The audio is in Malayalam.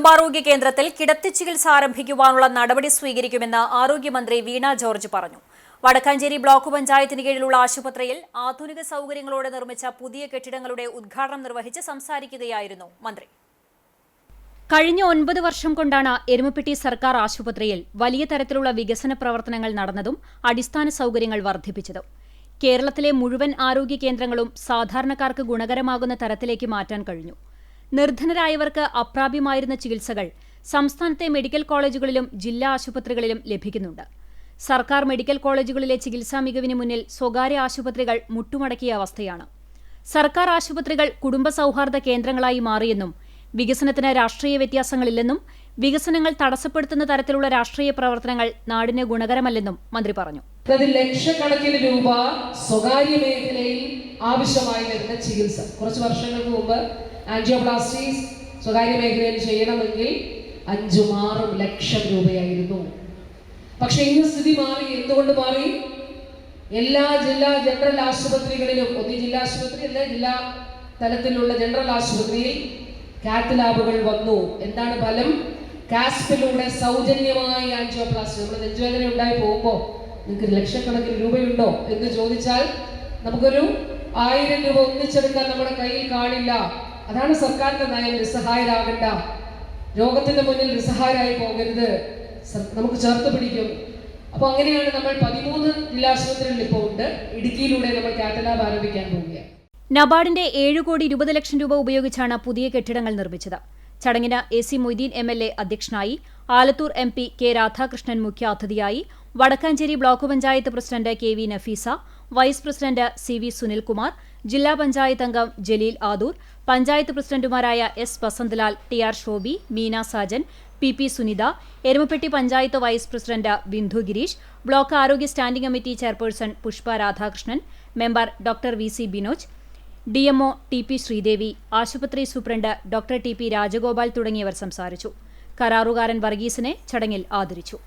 കുടുംബാരോഗ്യ കേന്ദ്രത്തിൽ കിടത്തി ചികിത്സ ആരംഭിക്കുവാനുള്ള നടപടി സ്വീകരിക്കുമെന്ന് ആരോഗ്യമന്ത്രി വീണ ജോർജ് പറഞ്ഞു. വടക്കാഞ്ചേരി ബ്ലോക്ക് പഞ്ചായത്തിന് കീഴിലുള്ള ആശുപത്രിയിൽ ആധുനിക സൗകര്യങ്ങളോടെ നിർമ്മിച്ച പുതിയ കെട്ടിടങ്ങളുടെ ഉദ്ഘാടനം നിർവഹിച്ച് സംസാരിക്കുകയായിരുന്നു മന്ത്രി. കഴിഞ്ഞ ഒൻപത് വർഷം കൊണ്ടാണ് എരുമപ്പെട്ടി സർക്കാർ ആശുപത്രിയിൽ വലിയ തരത്തിലുള്ള വികസന പ്രവർത്തനങ്ങൾ നടന്നതും അടിസ്ഥാന സൗകര്യങ്ങൾ വർദ്ധിപ്പിച്ചതും. കേരളത്തിലെ മുഴുവൻ ആരോഗ്യ കേന്ദ്രങ്ങളും സാധാരണക്കാർക്ക് ഗുണകരമാകുന്ന തരത്തിലേക്ക് മാറ്റാൻ കഴിഞ്ഞു. നിർധനരായവർക്ക് അപ്രാപ്യമായിരുന്ന ചികിത്സകൾ സംസ്ഥാനത്തെ മെഡിക്കൽ കോളേജുകളിലും ജില്ലാ ആശുപത്രികളിലും ലഭിക്കുന്നുണ്ട്. സർക്കാർ മെഡിക്കൽ കോളേജുകളിലെ ചികിത്സാ മികവിന് മുന്നിൽ സ്വകാര്യ ആശുപത്രികൾ മുട്ടുമടക്കിയ അവസ്ഥയാണ്. സർക്കാർ ആശുപത്രികൾ കുടുംബ സൗഹാർദ്ദ കേന്ദ്രങ്ങളായി മാറിയെന്നും വികസനത്തിന് രാഷ്ട്രീയ വ്യത്യാസങ്ങളില്ലെന്നും വികസനങ്ങൾ തടസ്സപ്പെടുത്തുന്ന തരത്തിലുള്ള രാഷ്ട്രീയ പ്രവർത്തനങ്ങൾ നാടിന് ഗുണകരമല്ലെന്നും മന്ത്രി പറഞ്ഞു. അതായത് ലക്ഷക്കണക്കിന് രൂപ സ്വകാര്യ മേഖലയിൽ ആവശ്യമായി വരുന്ന ചികിത്സ. കുറച്ച് വർഷങ്ങൾക്ക് മുമ്പ് ആൻജിയോപ്ലാസ്റ്റീസ് സ്വകാര്യ മേഖലയിൽ ചെയ്യണമെങ്കിൽ അഞ്ചും ആറും ലക്ഷം രൂപയായിരുന്നു. പക്ഷെ ഇന്ന് സ്ഥിതി മാറി. എന്തുകൊണ്ട് മാറി? എല്ലാ ജില്ലാ ജനറൽ ആശുപത്രികളിലും ഒന്നി ജില്ലാ ആശുപത്രി അല്ലെ ജില്ലാ തലത്തിലുള്ള ജനറൽ ആശുപത്രിയിൽ കാത്ത് ലാബുകൾ വന്നു. എന്താണ് ഫലം? കാസ്പിലൂടെ സൗജന്യമായി ആൻജിയോപ്ലാസ്റ്റി നമ്മൾ നെഞ്ചുവേദന ഉണ്ടായി പോകുമ്പോൾ നിങ്ങൾക്ക് ലക്ഷക്കണക്കിന് രൂപയുണ്ടോ എന്ന് ചോദിച്ചാൽ നമുക്കൊരു ആയിരം രൂപ ഒന്നിച്ചെടുക്കാൻ നമ്മുടെ കയ്യിൽ കാണില്ല. അതാണ് സർക്കാരിന്റെ നയം നിസ്സഹായരാകണ്ട. രോഗത്തിന്റെ മുന്നിൽ നിസ്സഹായരായി പോകരുത്. നമുക്ക് ചേർത്ത് പിടിക്കും. അപ്പൊ അങ്ങനെയാണ് നമ്മൾ പതിമൂന്ന് ജില്ലാശുപത്രികളിൽ ഇപ്പോൾ ഉണ്ട്. ഇടുക്കിയിലൂടെ നമ്മൾ കാറ്റലാബ് ആരംഭിക്കാൻ പോവുകയാണ്. നബാർഡിന്റെ ഏഴ് കോടി ഇരുപത് ലക്ഷം രൂപ ഉപയോഗിച്ചാണ് പുതിയ കെട്ടിടങ്ങൾ നിർമ്മിച്ചത്. ചടങ്ങിന് A C Moideen M L A അധ്യക്ഷനായി Alathur M P K Radhakrishnan മുഖ്യാതിഥിയായി Vadakkanchery block panchayat president K V Nafeesa vice president C V Sunilkumar ജില്ലാ പഞ്ചായത്ത് അംഗം ജലീൽ ആദൂർ പഞ്ചായത്ത് പ്രസിഡന്റുമാരായ S Vasanthalal T R Shobi Meena Sajan P P Sunitha Erumapetty panchayat vice president Bindu Girish block ആരോഗ്യ standing committee chairperson Pushpa Radhakrishnan member doctor V C Binoj DMO T P Sreedevi ആശുപത്രി superintendent doctor T P Rajagopal തുടങ്ങിയവർ സംസാരിച്ചു. കരാറുകാരൻ വർഗീസിനെ ചടങ്ങിൽ ആദരിച്ചു